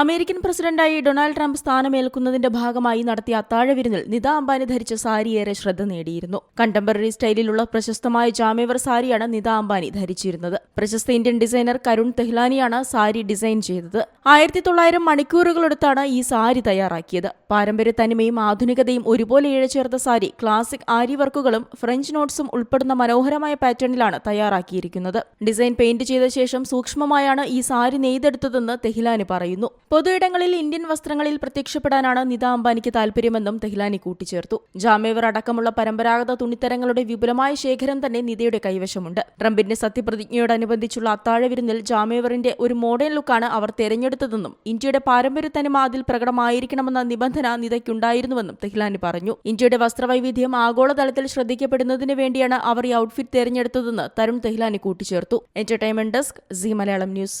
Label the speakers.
Speaker 1: American പ്രസിഡന്റായി Donald Trump സ്ഥാനമേൽക്കുന്നതിന്റെ ഭാഗമായി നടത്തിയ അത്താഴവിരുന്നിൽ നിത അംബാനി ധരിച്ച സാരി ഏറെ ശ്രദ്ധ നേടിയിരുന്നു. കണ്ടംപററി സ്റ്റൈലിലുള്ള പ്രശസ്തമായ ജാമേവർ സാരിയാണ് നിത അംബാനി ധരിച്ചിരുന്നത്. പ്രശസ്ത ഇന്ത്യൻ ഡിസൈനർ കരുൺ തെഹ്ലാനിയാണ് സാരി ഡിസൈൻ ചെയ്തത്. ആയിരത്തി തൊള്ളായിരം മണിക്കൂറുകളെടുത്താണ് ഈ സാരി തയ്യാറാക്കിയത്. പാരമ്പര്യ തനിമയും ആധുനികതയും ഒരുപോലെ ഇഴചേർത്ത സാരി ക്ലാസിക് ആരി വർക്കുകളും ഫ്രഞ്ച് നോട്ട്സും ഉൾപ്പെടുന്ന മനോഹരമായ പാറ്റേണിലാണ് തയ്യാറാക്കിയിരിക്കുന്നത്. ഡിസൈൻ പെയിന്റ് ചെയ്ത ശേഷം സൂക്ഷ്മമായാണ് ഈ സാരി നെയ്തെടുത്തതെന്ന് തെഹ്ലാനി പറയുന്നു. പൊതുയിടങ്ങളിൽ ഇന്ത്യൻ വസ്ത്രങ്ങളിൽ പ്രത്യക്ഷപ്പെടാനാണ് നിത അംബാനിക്ക് താൽപര്യമെന്നും തെഹ്ലാനി കൂട്ടിച്ചേർത്തു. ജാമേവർ അടക്കമുള്ള പരമ്പരാഗത തുണിത്തരങ്ങളുടെ വിപുലമായ ശേഖരം തന്നെ നിതയുടെ കൈവശമുണ്ട്. ട്രംപിന്റെ സത്യപ്രതിജ്ഞയോടനുബന്ധിച്ചുള്ള അത്താഴവിരുന്നിൽ ജാമേവറിന്റെ ഒരു മോഡേൺ ലുക്കാണ് അവർ തെരഞ്ഞെടുത്തതെന്നും ഇന്ത്യയുടെ പാരമ്പര്യ തനിമ അതിൽ പ്രകടമായിരിക്കണമെന്ന നിബന്ധന നിതയ്ക്കുണ്ടായിരുന്നുവെന്നും തെഹ്ലാനി പറഞ്ഞു. ഇന്ത്യയുടെ വസ്ത്രവൈവിധ്യം ആഗോളതലത്തിൽ ശ്രദ്ധിക്കപ്പെടുന്നതിന് വേണ്ടിയാണ് അവർ ഈ ഔട്ട്ഫിറ്റ് തെരഞ്ഞെടുത്തതെന്ന് തരുൺ തെഹ്ലാനി കൂട്ടിച്ചേർത്തു. Entertainment desk Zee Malayalam News.